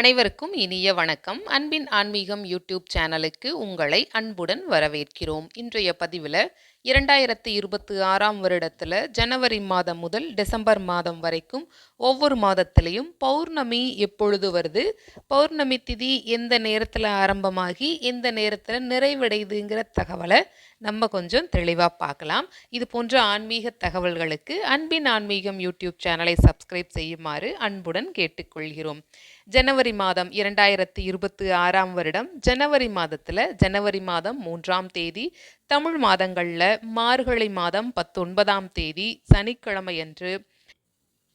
அனைவருக்கும் இனிய வணக்கம். அன்பின் ஆன்மீகம் யூடியூப் சேனலுக்கு உங்களை அன்புடன் வரவேற்கிறோம். இன்றைய பதிவில் இரண்டாயிரத்தி இருபத்தி ஆறாம் வருடத்தில் ஜனவரி மாதம் முதல் டிசம்பர் மாதம் வரைக்கும் ஒவ்வொரு மாதத்திலையும் பௌர்ணமி எப்பொழுது வருது? பௌர்ணமி திதி எந்த நேரத்தில் ஆரம்பமாகி எந்த நேரத்தில் நிறைவடையுதுங்கிற தகவலை நம்ம கொஞ்சம் தெளிவாக பார்க்கலாம். இது போன்ற ஆன்மீக தகவல்களுக்கு அன்பின் ஆன்மீகம் யூடியூப் சேனலை சப்ஸ்கிரைப் செய்யுமாறு அன்புடன் கேட்டுக்கொள்கிறோம். ஜனவரி மாதம் இரண்டாயிரத்தி இருபத்தி ஆறாம் வருடம் ஜனவரி மாதத்தில் ஜனவரி மாதம் மூன்றாம் தேதி தமிழ் மாதங்களில் மார்கழி மாதம் பத்தொன்பதாம் தேதி சனிக்கிழமையன்று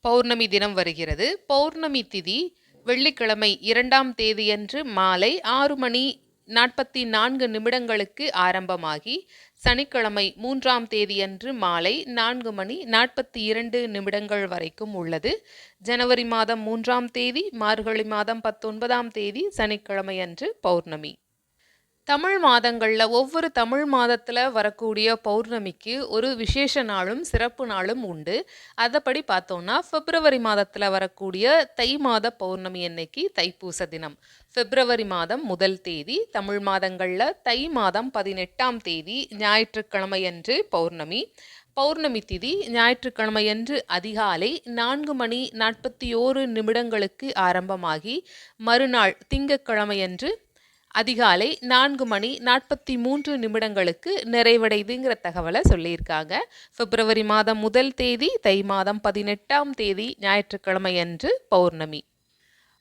பௌர்ணமி தினம் வருகிறது. பௌர்ணமி திதி வெள்ளிக்கிழமை இரண்டாம் தேதியன்று மாலை ஆறு மணி நாற்பத்தி நான்கு நிமிடங்களுக்கு ஆரம்பமாகி சனிக்கிழமை மூன்றாம் தேதியன்று மாலை நான்கு மணி நாற்பத்தி இரண்டு நிமிடங்கள் வரைக்கும் உள்ளது. ஜனவரி மாதம் மூன்றாம் தேதி மார்கழி மாதம் பத்தொன்பதாம் தேதி சனிக்கிழமை அன்று பௌர்ணமி. தமிழ் மாதங்களில் ஒவ்வொரு தமிழ் மாதத்தில் வரக்கூடிய பௌர்ணமிக்கு ஒரு விசேஷ நாளும் சிறப்பு நாளும் உண்டு. அதைப்படி பார்த்தோம்னா பிப்ரவரி மாதத்தில் வரக்கூடிய தை மாத பௌர்ணமி அன்னைக்கு தைப்பூச தினம். பிப்ரவரி மாதம் முதல் தேதி தமிழ் மாதங்களில் தை மாதம் பதினெட்டாம் தேதி ஞாயிற்றுக்கிழமையன்று பௌர்ணமி. பௌர்ணமி திதி ஞாயிற்றுக்கிழமையன்று அதிகாலை நான்கு மணி நாற்பத்தி ஓரு நிமிடங்களுக்கு ஆரம்பமாகி மறுநாள் திங்கட்கிழமையன்று அதிகாலை நான்கு மணி நாற்பத்தி மூன்று நிமிடங்களுக்கு நிறைவடைதுங்கிற தகவலை சொல்லியிருக்காங்க. பிப்ரவரி மாதம் முதல் தேதி தை மாதம் பதினெட்டாம் தேதி ஞாயிற்றுக்கிழமை அன்று பௌர்ணமி.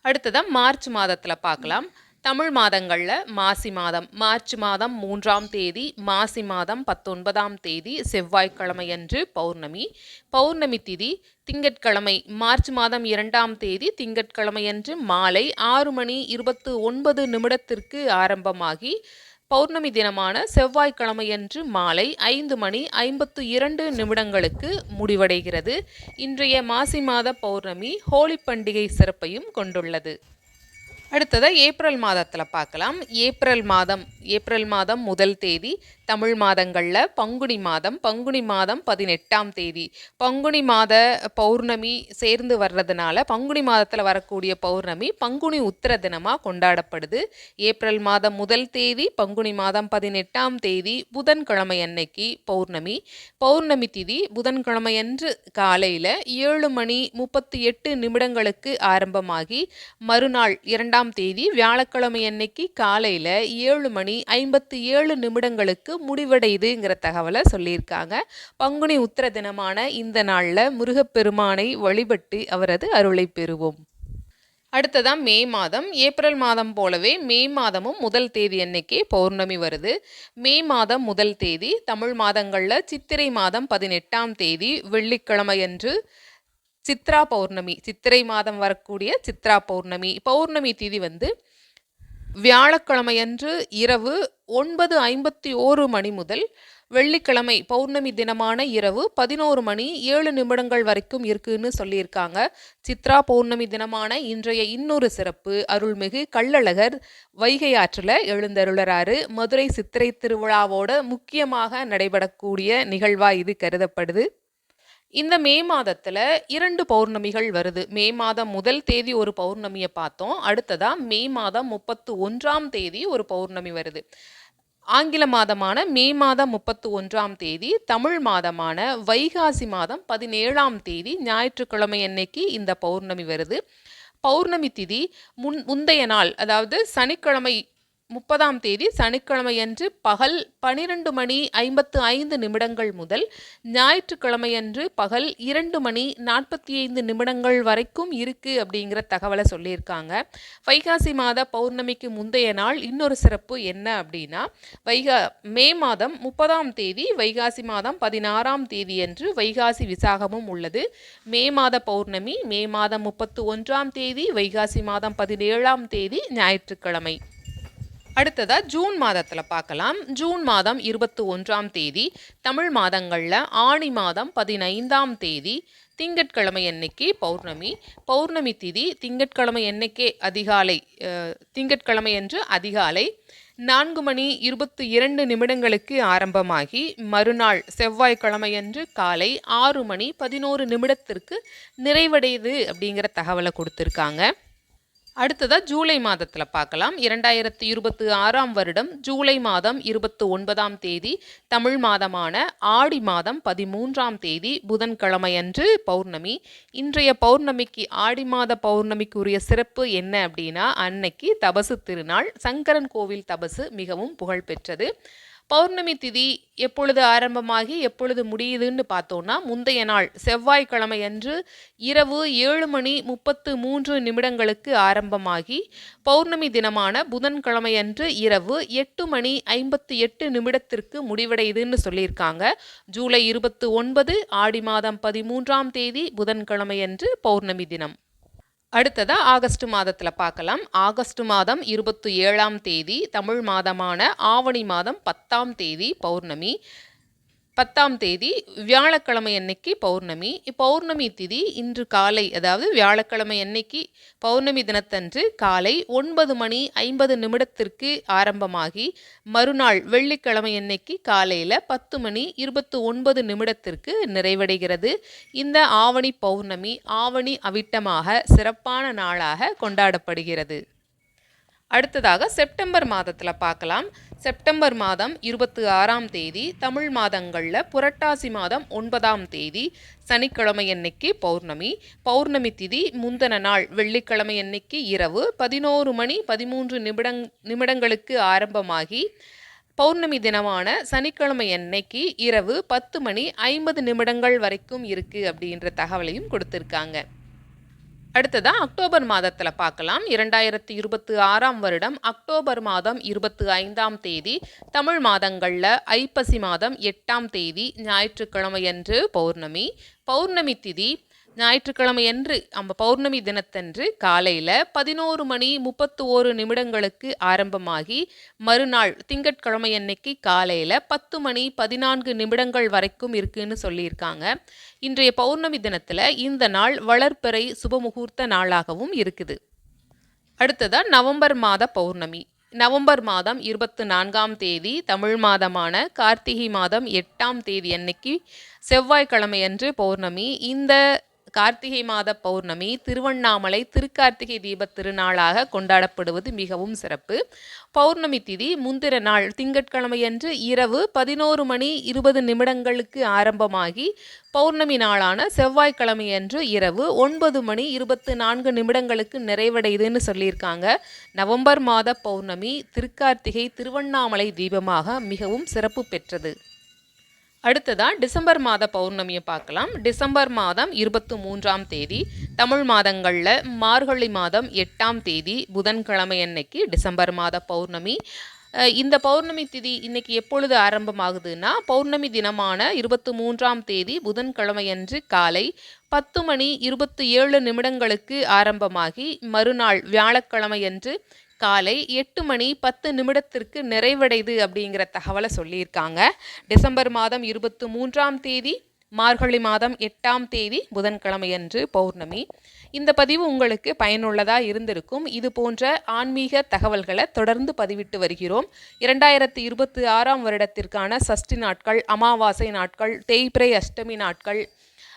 அடுத்ததாக மார்ச் மாதத்தில் பார்க்கலாம். தமிழ் மாதங்களில் மாசி மாதம் மார்ச் மாதம் மூன்றாம் தேதி மாசி மாதம் பத்தொன்பதாம் தேதி செவ்வாய்க்கிழமையன்று பௌர்ணமி. பௌர்ணமி திதி திங்கட்கிழமை மார்ச் மாதம் இரண்டாம் தேதி திங்கட்கிழமையன்று மாலை ஆறு மணி இருபத்து ஒன்பது நிமிடத்திற்கு ஆரம்பமாகி பௌர்ணமி தினமான செவ்வாய்க்கிழமையன்று மாலை ஐந்து மணி ஐம்பத்து இரண்டு நிமிடங்களுக்கு முடிவடைகிறது. இன்றைய மாசி மாத பௌர்ணமி ஹோலி பண்டிகை சிறப்பையும் கொண்டுள்ளது. அடுத்ததாக ஏப்ரல் மாதத்தில் பார்க்கலாம். ஏப்ரல் மாதம் ஏப்ரல் மாதம் முதல் தேதி தமிழ் மாதங்களில் பங்குனி மாதம் பங்குனி மாதம் பதினெட்டாம் தேதி. பங்குனி மாத பௌர்ணமி சேர்ந்து வர்றதுனால பங்குனி மாதத்தில் வரக்கூடிய பௌர்ணமி பங்குனி உத்திர தினமாக கொண்டாடப்படுது. ஏப்ரல் மாதம் முதல் தேதி பங்குனி மாதம் பதினெட்டாம் தேதி புதன்கிழமை அன்னைக்கு பௌர்ணமி. பௌர்ணமி திதி புதன்கிழமையன்று காலையில் ஏழு மணி முப்பத்தி எட்டு நிமிடங்களுக்கு ஆரம்பமாகி மறுநாள் இரண்டாம் தேதி வியாழக்கிழமை அன்னைக்கு காலையில் ஏழு மணி ஐம்பத்தி ஏழு நிமிடங்களுக்கு முடிவடையுதுங்கிற தகவலை சொல்லியிருக்காங்க. பங்குனி உத்திர தினமான இந்த நாளில் முருகப்பெருமானை வழிபட்டு அவரது அருளை பெறுவோம். அடுத்ததான் மே மாதம். ஏப்ரல் மாதம் போலவே மே மாதமும் முதல் தேதி அன்னைக்கே பௌர்ணமி வருது. மே மாதம் முதல் தேதி தமிழ் மாதங்களில் சித்திரை மாதம் பதினெட்டாம் தேதி வெள்ளிக்கிழமையன்று சித்ரா பௌர்ணமி. சித்திரை மாதம் வரக்கூடிய சித்ரா பௌர்ணமி. பௌர்ணமி திதி வந்து வியாழக்கிழமையன்று இரவு ஒன்பது ஐம்பத்தி ஓரு மணி முதல் வெள்ளிக்கிழமை பௌர்ணமி தினமான இரவு பதினோரு மணி ஏழு நிமிடங்கள் வரைக்கும் இருக்குன்னு சொல்லியிருக்காங்க. சித்ரா பௌர்ணமி தினமான இன்றைய இன்னொரு சிறப்பு அருள்மிகு கள்ளழகர் வைகை ஆற்றில் எழுந்தருளறாரு. மதுரை சித்திரை திருவிழாவோட முக்கியமாக நடைபெறக்கூடிய நிகழ்வாக இது கருதப்படுது. இந்த மே மாதத்தில் இரண்டு பௌர்ணமிகள் வருது. மே மாதம் முதல் தேதி ஒரு பௌர்ணமியை பார்த்தோம். அடுத்ததாக மே மாதம் முப்பத்து ஒன்றாம் தேதி ஒரு பௌர்ணமி வருது. ஆங்கில மாதமான மே மாதம் முப்பத்து ஒன்றாம் தேதி தமிழ் மாதமான வைகாசி மாதம் பதினேழாம் தேதி ஞாயிற்றுக்கிழமை அன்னைக்கு இந்த பௌர்ணமி வருது. பௌர்ணமி திதி முன் முந்தைய நாள் அதாவது சனிக்கிழமை முப்பதாம் தேதி சனிக்கிழமையன்று பகல் பனிரெண்டு மணி ஐம்பத்து ஐந்து நிமிடங்கள் முதல் ஞாயிற்றுக்கிழமையன்று பகல் இரண்டு மணி நாற்பத்தி ஐந்து நிமிடங்கள் வரைக்கும் இருக்குது அப்படிங்கிற தகவலை சொல்லியிருக்காங்க. வைகாசி மாத பௌர்ணமிக்கு முந்தைய நாள் இன்னொரு சிறப்பு என்ன அப்படின்னா வைகா மே மாதம் முப்பதாம் தேதி வைகாசி மாதம் பதினாறாம் தேதி என்று வைகாசி விசாகமும் உள்ளது. மே மாத பௌர்ணமி மே மாதம் முப்பத்து ஒன்றாம் தேதி வைகாசி மாதம் பதினேழாம் தேதி ஞாயிற்றுக்கிழமை. அடுத்ததாக ஜூன் மாதத்தில் பார்க்கலாம். ஜூன் மாதம் இருபத்தி ஒன்றாம் தேதி தமிழ் மாதங்களில் ஆணி மாதம் பதினைந்தாம் தேதி திங்கட்கிழமை அன்னைக்கு பௌர்ணமி. பௌர்ணமி திதி திங்கட்கிழமை அன்னைக்கே அதிகாலை திங்கட்கிழமை அன்று அதிகாலை நான்கு மணி இருபத்தி இரண்டு நிமிடங்களுக்கு ஆரம்பமாகி மறுநாள் செவ்வாய்க்கிழமையன்று காலை ஆறு மணி பதினோரு நிமிடத்திற்கு நிறைவடையுது அப்படிங்கிற தகவலை கொடுத்துருக்காங்க. அடுத்ததாக ஜூலை மாதத்தில் பார்க்கலாம். இரண்டாயிரத்தி இருபத்தி ஆறாம் வருடம் ஜூலை மாதம் இருபத்தி ஒன்பதாம் தேதி தமிழ் மாதமான ஆடி மாதம் பதிமூன்றாம் தேதி புதன்கிழமையன்று பௌர்ணமி. இன்றைய பௌர்ணமிக்கு ஆடி மாத பௌர்ணமிக்குரிய சிறப்பு என்ன அப்படின்னா அன்னைக்கு தபசு திருநாள் சங்கரன் கோவில் தபசு மிகவும் புகழ்பெற்றது. பௌர்ணமி திதி எப்பொழுது ஆரம்பமாகி எப்பொழுது முடியுதுன்னு பார்த்தோன்னா முந்தைய நாள் செவ்வாய்க்கிழமை அன்று இரவு ஏழு மணி முப்பத்து மூன்று நிமிடங்களுக்கு ஆரம்பமாகி பௌர்ணமி தினமான புதன்கிழமையன்று இரவு எட்டு மணி ஐம்பத்தி எட்டு நிமிடத்திற்கு முடிவடையுதுன்னு சொல்லியிருக்காங்க. ஜூலை இருபத்து ஒன்பது ஆடி மாதம் பதிமூன்றாம் தேதி புதன்கிழமையன்று பௌர்ணமி தினம். அடுத்ததாக ஆகஸ்ட் மாதத்தில் பார்க்கலாம். ஆகஸ்ட் மாதம் இருபத்தி ஏழாம் தேதி தமிழ் மாதமான ஆவணி மாதம் பத்தாம் தேதி பௌர்ணமி. பத்தாம் தேதி வியாழக்கிழமை அன்னைக்கு பௌர்ணமி. பௌர்ணமி திதி இன்று காலை அதாவது வியாழக்கிழமை அன்னைக்கு பௌர்ணமி தினத்தன்று காலை ஒன்பது மணி ஐம்பது நிமிடத்திற்கு ஆரம்பமாகி மறுநாள் வெள்ளிக்கிழமை அன்னைக்கு காலையில் பத்து மணி இருபத்து ஒன்பது நிமிடத்திற்கு நிறைவடைகிறது. இந்த ஆவணி பௌர்ணமி ஆவணி அவிட்டமாக சிறப்பான நாளாக கொண்டாடப்படுகிறது. அடுத்ததாக செப்டம்பர் மாதத்தில் பார்க்கலாம் செப்டம்பர் மாதம் இருபத்தி ஆறாம் தேதி தமிழ் மாதங்களில் புரட்டாசி மாதம் ஒன்பதாம் தேதி சனிக்கிழமை அன்னைக்கு பௌர்ணமி பௌர்ணமி திதி முந்தன நாள் வெள்ளிக்கிழமை அன்னைக்கு இரவு பதினோரு மணி பதிமூன்று நிமிடங் நிமிடங்களுக்கு ஆரம்பமாகி பௌர்ணமி தினமான சனிக்கிழமை அன்னைக்கு இரவு பத்து மணி ஐம்பது நிமிடங்கள் வரைக்கும் இருக்குது அப்படின்ற தகவலையும் கொடுத்துருக்காங்க. அடுத்ததாக அக்டோபர் மாதத்தில் பார்க்கலாம். இரண்டாயிரத்தி இருபத்தி ஆறாம் வருடம் அக்டோபர் மாதம் இருபத்தி ஐந்தாம் தேதி தமிழ் மாதங்களில் ஐப்பசி மாதம் எட்டாம் தேதி ஞாயிற்றுக்கிழமையன்று பௌர்ணமி. பௌர்ணமி திதி ஞாயிற்றுக்கிழமையன்று நம்ம பௌர்ணமி தினத்தன்று காலையில் பதினோரு மணி முப்பத்து ஓரு நிமிடங்களுக்கு ஆரம்பமாகி மறுநாள் திங்கட்கிழமை அன்னைக்கு காலையில் பத்து மணி பதினான்கு நிமிடங்கள் வரைக்கும் இருக்குன்னு சொல்லியிருக்காங்க. இன்றைய பௌர்ணமி தினத்தில் இந்த நாள் வளர்ப்பிறை சுபமுகூர்த்த நாளாகவும் இருக்குது. அடுத்ததாக நவம்பர் மாத பௌர்ணமி. நவம்பர் மாதம் இருபத்து நான்காம் தேதி தமிழ் மாதமான கார்த்திகை மாதம் எட்டாம் தேதி அன்னைக்கு செவ்வாய்க்கிழமையன்று பௌர்ணமி. இந்த கார்த்திகை மாத பௌர்ணமி திருவண்ணாமலை திருக்கார்த்திகை தீப திருநாளாக கொண்டாடப்படுவது மிகவும் சிறப்பு. பௌர்ணமி திதி முந்திர நாள் திங்கட்கிழமையன்று இரவு பதினோரு மணி இருபது நிமிடங்களுக்கு ஆரம்பமாகி பௌர்ணமி நாளான செவ்வாய்க்கிழமையன்று இரவு ஒன்பது மணி இருபத்து நான்கு நிமிடங்களுக்கு நிறைவடையுதுன்னு சொல்லியிருக்காங்க. நவம்பர் மாத பௌர்ணமி திருக்கார்த்திகை திருவண்ணாமலை தீபமாக மிகவும் சிறப்பு பெற்றது. அடுத்ததாக டிசம்பர் மாத பௌர்ணமியை பார்க்கலாம். டிசம்பர் மாதம் இருபத்தி மூன்றாம் தேதி தமிழ் மாதங்களில் மார்கழி மாதம் எட்டாம் தேதி புதன்கிழமை அன்னைக்கு டிசம்பர் மாத பௌர்ணமி. இந்த பௌர்ணமி திதி இன்னைக்கு எப்பொழுது ஆரம்பமாகுதுன்னா பௌர்ணமி தினமான இருபத்தி மூன்றாம் தேதி புதன்கிழமையன்று காலை பத்து மணி இருபத்தி ஏழு நிமிடங்களுக்கு ஆரம்பமாகி மறுநாள் வியாழக்கிழமையன்று காலை எட்டு மணி பத்து நிமிடத்திற்கு நிறைவடைது அப்படிங்கிற தகவலை சொல்லியிருக்காங்க. டிசம்பர் மாதம் இருபத்தி மூன்றாம் தேதி மார்கழி மாதம் எட்டாம் தேதி புதன்கிழமையன்று பௌர்ணமி. இந்த பதிவு உங்களுக்கு பயனுள்ளதாக இருந்திருக்கும். இது போன்ற ஆன்மீக தகவல்களை தொடர்ந்து பதிவிட்டு வருகிறோம். இரண்டாயிரத்தி இருபத்தி ஆறாம் வருடத்திற்கான சஷ்டி நாட்கள் அமாவாசை நாட்கள் தேய்பிரை அஷ்டமி நாட்கள்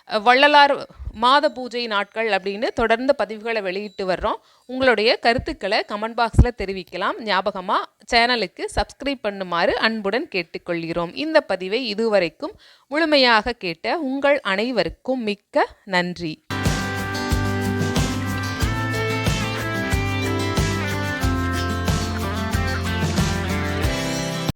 வள்ளலார் மாத பூஜை நாட்கள் அப்படின்னு தொடர்ந்து பதிவுகளை வெளியிட்டு வர்றோம். உங்களுடைய கருத்துக்களை கமெண்ட் பாக்ஸில் தெரிவிக்கலாம். ஞாபகமாக சேனலுக்கு சப்ஸ்கிரைப் பண்ணுமாறு அன்புடன் கேட்டுக்கொள்கிறோம். இந்த பதிவை இதுவரைக்கும் முழுமையாக கேட்ட உங்கள் அனைவருக்கும் மிக்க நன்றி.